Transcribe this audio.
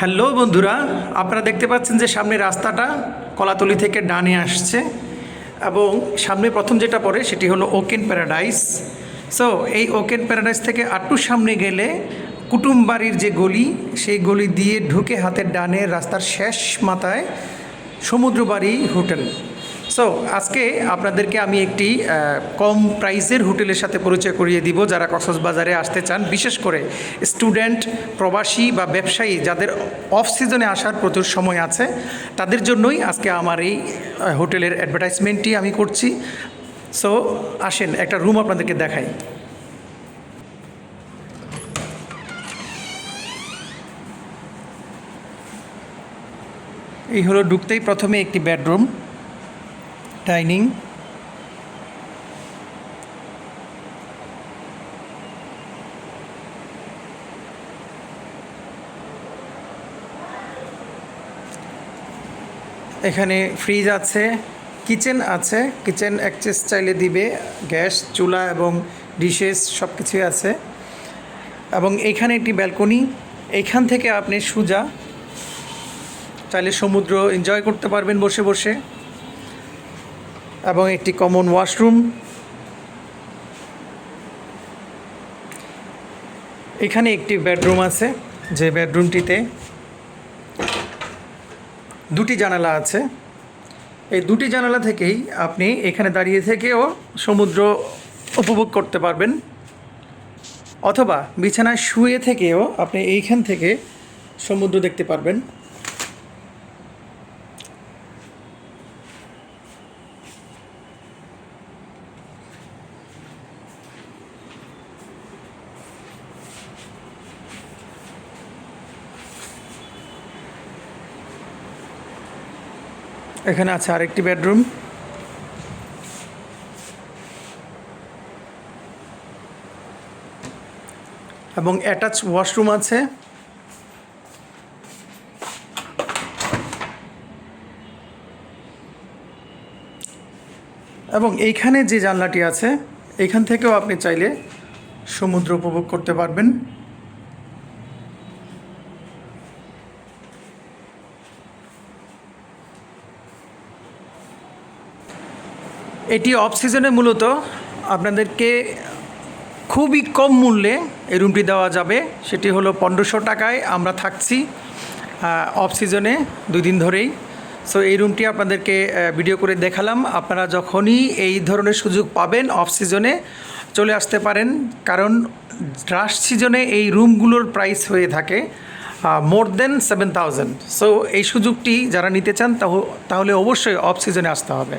Hello বন্ধুরা, আপনারা দেখতে পাচ্ছেন যে সামনে রাস্তাটা কলাতলি থেকে ডানে আসছে এবং সামনে প্রথম যেটা পড়ে সেটি হলো ওকেন প্যারাডাইস। সো এই ওকেন প্যারাডাইস থেকে আটটু সামনে গেলে কুটুমবাড়ির যে গলি, সেই গলি দিয়ে ঢুকে হাতের ডানে রাস্তার শেষ মাথায় সমুদ্রবাড়ি হোটেল। সো আজকে আপনাদেরকে আমি একটি কম প্রাইসের হোটেলের সাথে পরিচয় করিয়ে দিব যারা কক্সবাজারে আসতে চান। বিশেষ করে স্টুডেন্ট, প্রবাসী বা ব্যবসায়ী যাদের অফ সিজনে আসার প্রচুর সময় আছে, তাদের জন্যই আজকে আমার এই হোটেলের অ্যাডভার্টাইজমেন্টটি আমি করছি। সো আসেন, একটা রুম আপনাদেরকে দেখাই। এই হলো ঢুকতেই প্রথমে একটি বেডরুম ডাইনিং এখানে ফ্রিজ আছে কিচেন আছে কিচেন অ্যাক্সেস চাইলে দিবে, গ্যাস, চুলা এবং ডিশেস সব কিছুই আছে। এবং এখানে একটি ব্যালকনি এইখান থেকে আপনি সুজা চাইলে সমুদ্র এনজয় করতে পারবেন বসে বসে। এবং একটি কমন ওয়াশরুম এখানে একটি বেডরুম আছে, যে বেডরুমটিতে দুটি জানালা আছে। এই দুটি জানালা থেকেই আপনি এখানে দাঁড়িয়ে থেকেও সমুদ্র উপভোগ করতে পারবেন। অথবা বিছানায় শুয়ে থেকেও আপনি এইখান থেকে সমুদ্র দেখতে পারবেন। এখানে আছে আরেকটি বেডরুম। এবং অ্যাটাচ ওয়াশরুম আছে। এবং এইখানে যে জানলাটি আছে, এইখান থেকেও আপনি চাইলে সমুদ্র উপভোগ করতে পারবেন। এটি অফ সিজনে মূলত আপনাদেরকে খুবই কম মূল্যে এই রুমটি দেওয়া যাবে। সেটি হলো পনেরোশো টাকায় আমরা থাকছি অফ সিজনে দুই দিন ধরেই। সো এই রুমটি আপনাদেরকে ভিডিও করে দেখালাম। আপনারা যখনই এই ধরনের সুযোগ পাবেন অফ সিজনে চলে আসতে পারেন। কারণ রাশ সিজনে এই রুমগুলোর প্রাইস হয়ে থাকে more than seven thousand so এই সুযোগটি যারা নিতে চান তাহ- তাহলে অবশ্যই অফ সিজনে আসতে হবে।